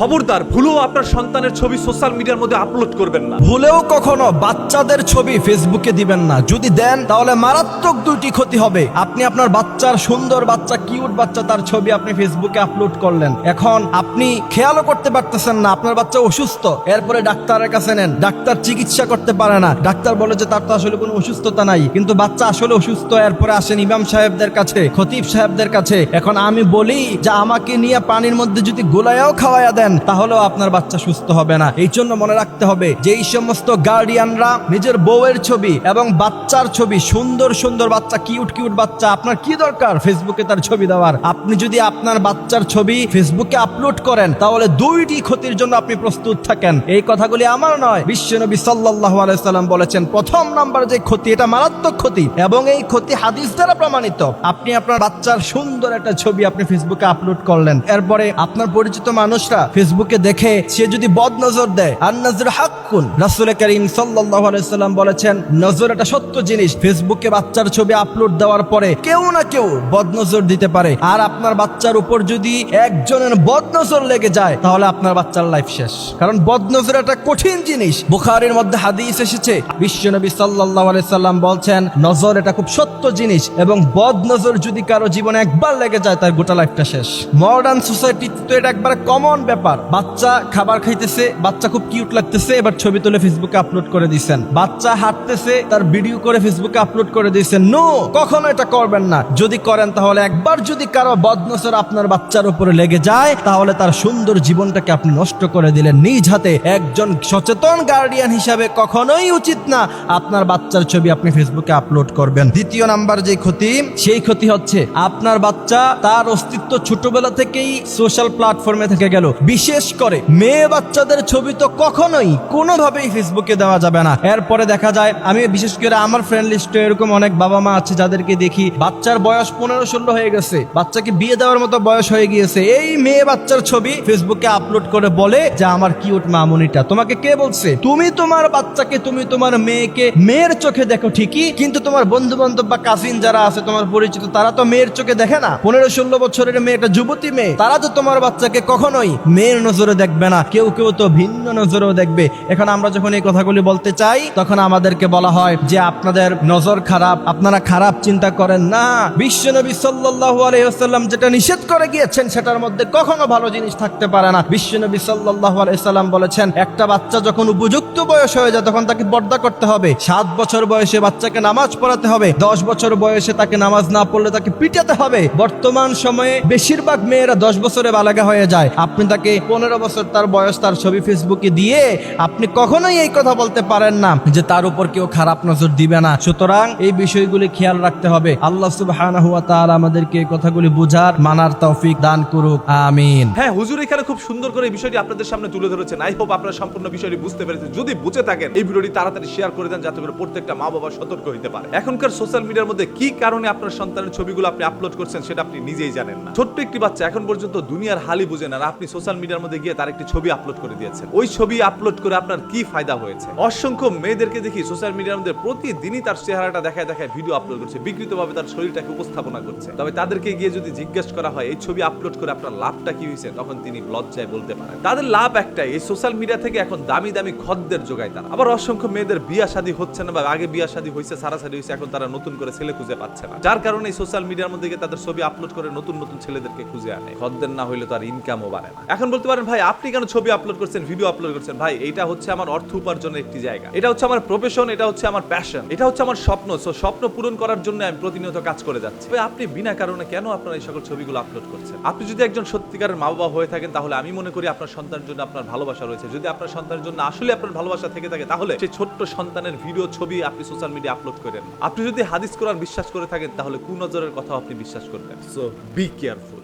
খবরদার, ভুলেও আপনার সন্তানের ছবি সোশ্যাল মিডিয়ার মধ্যে আপলোড করবেন না। ভুলেও কখনো বাচ্চাদের ছবি ফেসবুকে দিবেন না। যদি দেন, তাহলে মারাত্মক দুইটি ক্ষতি হবে। আপনি আপনার বাচ্চার সুন্দর বাচ্চা, কিউট বাচ্চা, তার ছবি আপনি ফেসবুকে আপলোড করলেন। এখন আপনি খেয়ালও করতে পারতেছেন না, আপনার বাচ্চা অসুস্থ। এরপরে ডাক্তারের কাছে নেন। ডাক্তার চিকিৎসা করতে পারে না। ডাক্তার বলে যে, তার তো আসলে কোনো অসুস্থতা নাই। কিন্তু বাচ্চা আসলে অসুস্থ। এরপরে আসেন ইমাম সাহেবদের কাছে, খতিব সাহেবদের কাছে। এখন আমি বলি যে, আমাকে নিয়ে পানির মধ্যে যদি গোলায়াও খাওয়াইয়া দেন তাহলেও আপনার বাচ্চা সুস্থ হবে না। এই জন্য মনে রাখতে হবে যে এই সমস্ত গার্ডিয়ানরা নিজের বউয়ের ছবি এবং বাচ্চার ছবি, সুন্দর সুন্দর বাচ্চা কিউট কিউট বাচ্চা, আপনার কি দরকার ফেসবুকে তার ছবি দেওয়ার? আপনি যদি আপনার বাচ্চার ছবি ফেসবুকে আপলোড করেন, তাহলে দুইটি ক্ষতির জন্য আপনি প্রস্তুত থাকেন। এই কথাগুলি আমার নয়, বিশ্বনবী সাল্লাল্লাহু আলাইহি সাল্লাম বলেছেন, প্রথম নাম্বার যে ক্ষতি, এটা মারাত্মক ক্ষতি এবং এই ক্ষতি হাদিস দ্বারা প্রমাণিত। আপনি আপনার বাচ্চার সুন্দর একটা ছবি আপনি ফেসবুকে আপলোড করলেন। এরপরে আপনার পরিচিত মানুষরা ফেসবুকে দেখে সে যদি বদ নজর দেয় আর নজর হাক্কুন। রাসূল করিম সাল্লাম বলেছেন, নজর একটা সত্য জিনিস, ফেসবুকে বাচ্চার ছবি আপলোড দেওয়ার পরে কেউ না কেউ বদ নজর দিতে পারে। আর আপনার বাচ্চার উপর যদি একজনের বদ নজর লেগে যায়, তাহলে আপনার বাচ্চার লাইফ শেষ। কারণ বদ নজর একটা কঠিন জিনিস। বুখারীর মধ্যে হাদিস এসেছে বিশ্বনবী সাল্লাল্লাহু আলাইহি সাল্লাম বলছেন, নজর এটা খুব সত্য জিনিস এবং বদ নজর যদি কারও জীবনে একবার লেগে যায়, তার গোটা লাইফটা শেষ। মডার্ন সোসাইটি তো এটা একবার কমন ব্যাপার। বাচ্চা খাবার খাইতেছে, বাচ্চা খুব কিউট লাগতেছে, এবার ছবি তুলে ফেসবুকে আপলোড করে দিচ্ছেন বাচ্চা হাঁটতেছে, তার ভিডিও করে ফেসবুকে আপলোড করে দিয়েছেন। নো, কখনো এটা করবেন না। যদি করেন তাহলে একবার যদি কারও বদনজর আপনার বাচ্চার উপরে লেগে যায়, তাহলে তার সুন্দর জীবনটাকে আপনি নষ্ট করে দিলেন নিজ হাতে। একজন সচেতন গার্ডিয়ান হিসাবে কখনোই উচিত না আপনার বাচ্চার ছবি আপনি ফেসবুকে আপলোড করবেন। দ্বিতীয় নাম্বার যে ক্ষতি, সেই ক্ষতি হচ্ছে আপনার বাচ্চা তার অস্তিত্ব ছোটবেলা থেকেই সোশ্যাল প্ল্যাটফর্মে থেকে গেল। বিশেষ করে মেয়ে বাচ্চাদের ছবি তো কখনোই কোনোভাবেই ফেসবুকে দেওয়া যাবে না। এরপরে দেখা যায়, আমি বিশেষ করে আমার ফ্রেন্ড লিস্টে এরকম অনেক বাবা মা আছে যাদেরকে দেখি, বাচ্চার বয়স পনেরো ষোলো হয়ে গেছে, বাচ্চাকে বিয়ে দেওয়ার মতো বয়স হয়ে গিয়েছে। এই মেয়ে বাচ্চার ছবি ফেসবুকে আপলোড করে বলে যে, আমার কিউট মামুনিটা, তোমাকে কে বলছে? তুমি তোমার বাচ্চাকে, তুমি তোমার মেয়েকে মেয়ের চোখে দেখো ঠিকই, কিন্তু তোমার বন্ধু বান্ধব বা কাজিন যারা আছে, তোমার পরিচিত, তারা তো মেয়ের চোখে দেখে না। পনেরো ষোলো বছরের মেয়ে একটা যুবতী মেয়ে, তারা তো তোমার বাচ্চাকে কখনোই মেয়ের নজরে দেখবে না, কেউ কেউ তো ভিন্ন নজরেও দেখবে। এখন আমরা যখন এই কথাগুলি বলতে চাই, তখন আমাদেরকে বলা হয় যে আপনাদের নজর খারাপ, আপনারা খারাপ চিন্তা করেন না। বিশ্বনবী সাল্লাল্লাহু আলাইহি ওয়াসাল্লাম যেটা নিষেধ করে গিয়েছেন, সেটার মধ্যে কখনো ভালো জিনিস থাকতে পারে না। বিশ্বনবী সাল্লাল্লাহু আলাইহি সাল্লাম বলেছেন, একটা বাচ্চা যখন উপযুক্ত বয়স হয়ে যায়, তখন তাকে পর্দা করতে হবে। সাত বছর বয়সে বাচ্চাকে নামাজ পড়াতে হবে। দশ বছর বয়সে তাকে নামাজ না পড়লে তাকে পিটাতে হবে। বর্তমান সময়ে বেশিরভাগ মেয়েরা দশ বছরে বালাগা হয়ে যায়। আপনি তাকে পনেরো বছর তার বয়স, তার ছবি ফেসবুকে দিয়ে আপনি কখনোই এই কথা বলতে পারেন না যে তার উপর কেউ খারাপ নজর দিবে না। সুতরাং এই বিষয়গুলি খেয়াল রাখতে হবে। আল্লাহ সুবহানাহু ওয়া তাআলা আমাদেরকে এই কথাগুলি বুঝার মানার তৌফিক দান করুক। আমিন। হ্যাঁ হুজুর এখানে খুব সুন্দর করে এই বিষয়টি আপনাদের সামনে তুলে ধরেছেন। আই হোপ আপনারা সম্পূর্ণ বিষয়টি বুঝতে পেরেছেন। যদি বুঝে থাকেন, এই ভিডিওটি তাড়াতাড়ি শেয়ার করে দেন যাতে করে প্রত্যেকটা মা বাবা সতর্ক হতে পারে। এখনকার সোশ্যাল মিডিয়ার মধ্যে কি কারণে আপনার সন্তানের ছবিগুলো আপনি আপলোড করছেন, সেটা আপনি নিজেই জানেন না। ছোট্ট একটি বাচ্চা এখন পর্যন্ত দুনিয়ার হালি বুঝে না আপনি সোশ্যাল মিডিয়ার মধ্যে গিয়ে তার একটি ছবি আপলোড করে দিয়েছেন। ওই ছবি আপলোড করে আপনার কি ফায়দা হয়েছে? অসংখ্য মেয়েদেরকে দেখি সোশ্যাল মিডিয়ার মধ্যে প্রতিদিনই তার চেহারাটা দেখায় দেখায় ভিডিও আপলোড করছে, বিকৃতভাবে তার শরীরটাকে উপস্থাপনা করছে। তবে তাদেরকে গিয়ে যদি জিজ্ঞেস করা হয়, এই ছবি আপলোড করে আপনার লাভটা কি হয়েছে? তখন তিনি লজ্জায় বলতে পারেন, তাদের লাভ একটাই, এই সোশ্যাল মিডিয়া থেকে এখন দামি দামি খদ্দের যোগায় তারা। আবার অসংখ্য মেয়েদের বিয়া শাদী হচ্ছে না বা আগে বিয়া শাদী হয়েছে সারাসারি হয়েছে, এখন তারা নতুন করে ছেলে খুঁজে পাচ্ছে না। যার কারণে সোশ্যাল মিডিয়ার মধ্যে গিয়ে তাদের ছবি আপলোড করে নতুন নতুন ছেলেদেরকে খুঁজে আনে। খদ্দের না হইলে তো আর ইনকামও বাড়ে না। এখন বলতে পারেন, ভাই, আপনি কেন ছবি আপলোড করছেন ভিডিও আপলোড করছেন? ভাই এটা হচ্ছে আমার অর্থ উপার্জনের একটি জায়গা। এটা হচ্ছে আমার প্রফেশন এটা হচ্ছে আমার প্যাশন এটা হচ্ছে আমার স্বপ্ন। সো স্বপ্ন পূরণ করার জন্য আমি প্রতিনিয়ত কাজ করে যাচ্ছি। তবে আপনি বিনা কারণে কেন আপনার এই সকল ছবিগুলো আপলোড করছেন? আপনি যদি একজন সত্যিকারের মা বাবা হয়ে থাকেন, তাহলে আমি মনে করি আপনার সন্তানের জন্য আপনার ভালোবাসা রয়েছে। যদি আপনার সন্তানের জন্য আসলে আপনার ভালোবাসা থেকে থাকে, তাহলে সেই ছোট্ট সন্তানের ভিডিও ছবি আপনি সোশ্যাল মিডিয়া আপলোড করেন। আপনি যদি হাদিস কোরআন বিশ্বাস করে থাকেন, তাহলে কুনজরের কথা আপনি বিশ্বাস করবেন। So be careful